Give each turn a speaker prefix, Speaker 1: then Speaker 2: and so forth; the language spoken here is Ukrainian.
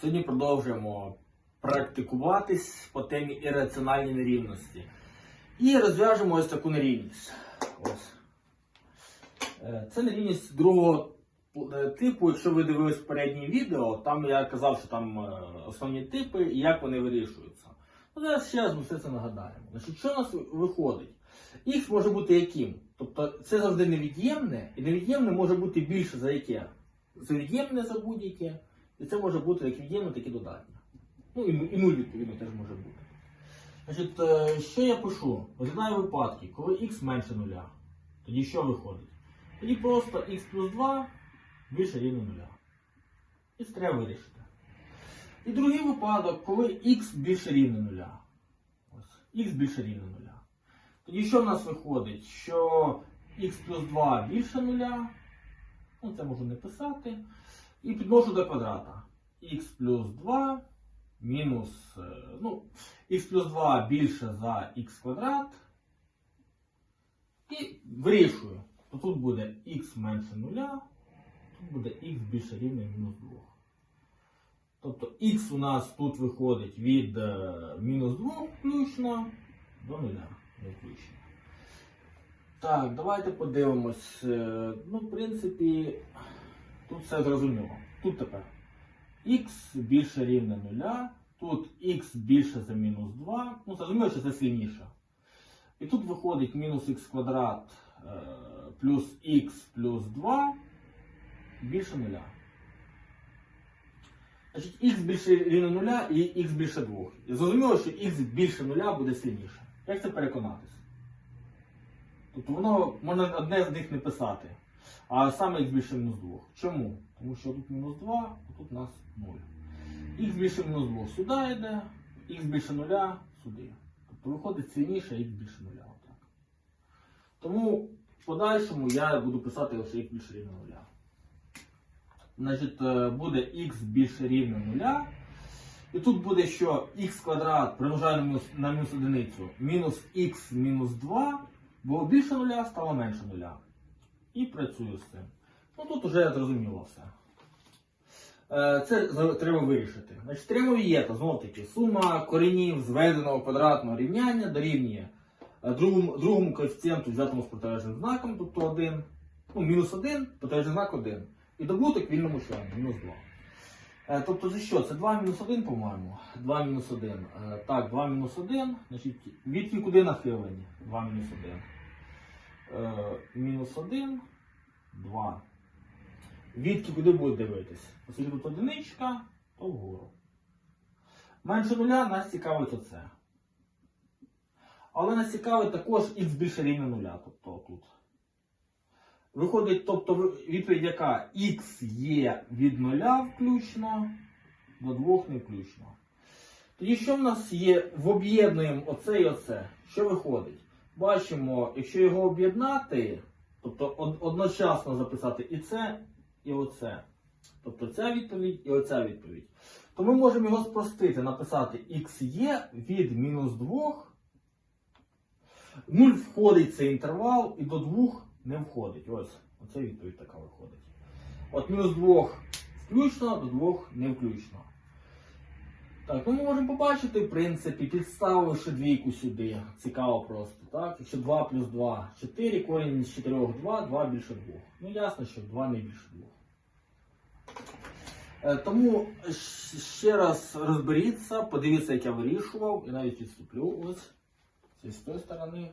Speaker 1: Сьогодні продовжуємо практикуватись по темі ірраціональні нерівності. І розв'яжемо ось таку нерівність. Ось. Е, Це нерівність другого е, типу. Якщо ви дивились попереднє відео, там я казав, що там е, основні типи і як вони вирішуються. Ну, зараз ще раз ми все це нагадаємо. Значить, що у нас виходить? Х може бути яким? Тобто це завжди невід'ємне, і невід'ємне може бути більше за яке? За від'ємне за будь-яке. І це може бути як від'ємне, так і додатнє. Ну і, ну- нуль, відповідно, теж може бути. Значить, е, що я пишу? Розглядаю випадки, коли х менше нуля. Тоді що виходить? Тоді просто х плюс 2 більше рівно нуля. І це треба вирішити. І другий випадок, коли х більше рівно нуля. Ось, х більше рівно нуля. Тоді що в нас виходить? Що х плюс 2 більше нуля. Ну, це можу не писати. І підношу до квадрата. х плюс 2 мінус. е, Ну, х плюс 2 більше за х квадрат. І вирішую. То тут буде х менше нуля, тут буде х більше рівне мінус 2. Тобто х у нас тут виходить від е, мінус 2 включно до нуля не включно. Так, давайте подивимось. Е, Ну, в принципі, тут все зрозуміло. Тут тепер х більше рівне нуля, тут х більше за мінус 2. Ну, зрозуміло, що це сильніше. І тут виходить мінус х квадрат е, плюс х плюс 2 більше нуля. Значить, х більше рівне нуля і х більше 2. І зрозуміло, що х більше нуля буде сильніше. Як це переконатись? Тобто воно можна одне з них не писати. А саме х більше мінус 2. Чому? Тому що тут мінус 2, а тут у нас 0. Х більше мінус 2 сюди йде, х більше 0 сюди. Тобто виходить сильніше х більше 0. Отак. Тому в подальшому я буду писати лише х більше рівно 0. Значить, е, буде х більше рівно 0. І тут буде, що х квадрат примножаю на мінус, одиницю. Мінус х мінус 2 було більше нуля, стало менше нуля. І працюю з цим. Ну тут вже зрозуміло все. Е, Це треба вирішити. Значить, треба вієта, знов таки, сума коренів зведеного квадратного рівняння дорівнює е, другому, другому коефіцієнту, взятому з протилежним знаком, тобто 1, ну, мінус 1, протилежний знак 1. І добуток вільному члену, мінус 2. Е, Тобто це що? Це 2 мінус 1, по-моєму. 2 мінус 1. Е, Так, 2 мінус 1. Значить, відки куди нахилені? 2 мінус 1. Е, Мінус 1, 2. Відки куди буде дивитись? Оскільки тут одиничка, то вгору. Менше нуля нас цікавить оце. Але нас цікавить також х більше рівня нуля, тобто тут. Виходить, тобто відповідь яка х є від нуля включно до 2 не включно. Тоді що в нас є в об'єднуємо оце і оце? Що виходить? Бачимо, якщо його об'єднати, тобто одночасно записати і це, і оце. Тобто ця відповідь і оця відповідь. То ми можемо його спростити, написати х є від мінус 2. 0 входить цей інтервал і до 2 не входить. Ось, оце відповідь така виходить. От мінус 2 включно, до 2 не включно. Так, ну ми можемо побачити, в принципі, підставивши двійку сюди. Цікаво просто, так? Якщо 2 плюс 2 4, корінь з 4 2, 2 більше 2. Ну ясно, що 2 не більше 2. Е, Тому ще раз розберіться, подивіться, як я вирішував, і навіть відступлю ось з цієї сторони.